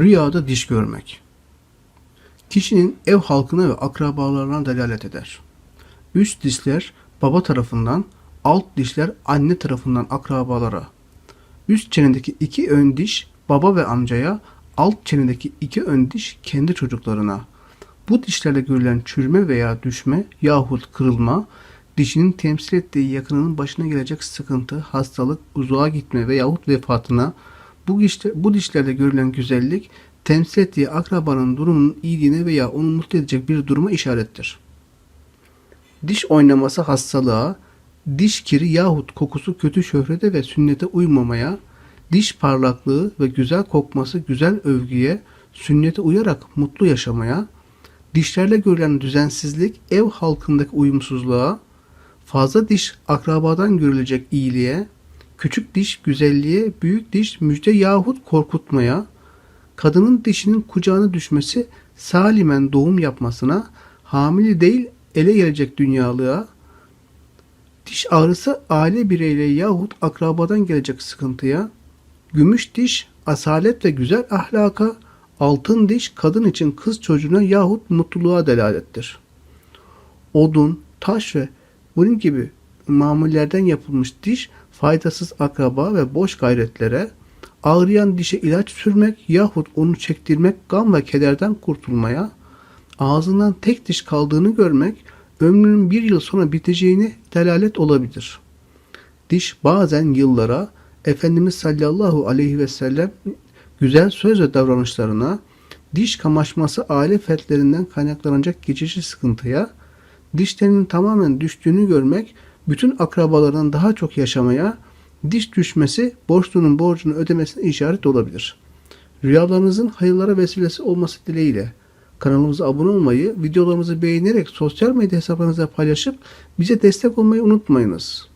Rüyada diş görmek. Kişinin ev halkına ve akrabalarına delalet eder. Üst dişler baba tarafından, alt dişler anne tarafından akrabalara. Üst çenedeki iki ön diş baba ve amcaya, alt çenedeki iki ön diş kendi çocuklarına. Bu dişlerle görülen çürüme veya düşme yahut kırılma, dişinin temsil ettiği yakınının başına gelecek sıkıntı, hastalık, uzağa gitme veyahut vefatına, bu, dişler, bu dişlerde görülen güzellik, temsil ettiği akrabanın durumunun iyiliğine veya onu mutlu edecek bir duruma işarettir. Diş oynaması hastalığa, diş kiri yahut kokusu kötü şöhrete ve sünnete uymamaya, diş parlaklığı ve güzel kokması güzel övgüye, sünnete uyarak mutlu yaşamaya, dişlerle görülen düzensizlik ev halkındaki uyumsuzluğa, fazla diş akrabadan görülecek iyiliğe, küçük diş güzelliğe, büyük diş müjde yahut korkutmaya, kadının dişinin kucağına düşmesi salimen doğum yapmasına, hamile değil ele gelecek dünyalığa, diş ağrısı aile bireyleri yahut akrabadan gelecek sıkıntıya, gümüş diş asalet ve güzel ahlaka, altın diş kadın için kız çocuğuna yahut mutluluğa delalettir. Odun, taş ve bunun gibi mamullerden yapılmış diş faydasız akraba ve boş gayretlere, ağrıyan dişe ilaç sürmek yahut onu çektirmek gam ve kederden kurtulmaya, ağzından tek diş kaldığını görmek ömrünün bir yıl sonra biteceğini delalet olabilir. Diş bazen yıllara Efendimiz sallallahu aleyhi ve sellem güzel söz ve davranışlarına, diş kamaşması aile fertlerinden kaynaklanacak geçici sıkıntıya, dişlerinin tamamen düştüğünü görmek bütün akrabalardan daha çok yaşamaya, diş düşmesi borçlunun borcunu ödemesine işaret olabilir. Rüyalarınızın hayırlara vesilesi olması dileğiyle kanalımıza abone olmayı, videolarımızı beğenerek sosyal medya hesaplarınıza paylaşıp bize destek olmayı unutmayınız.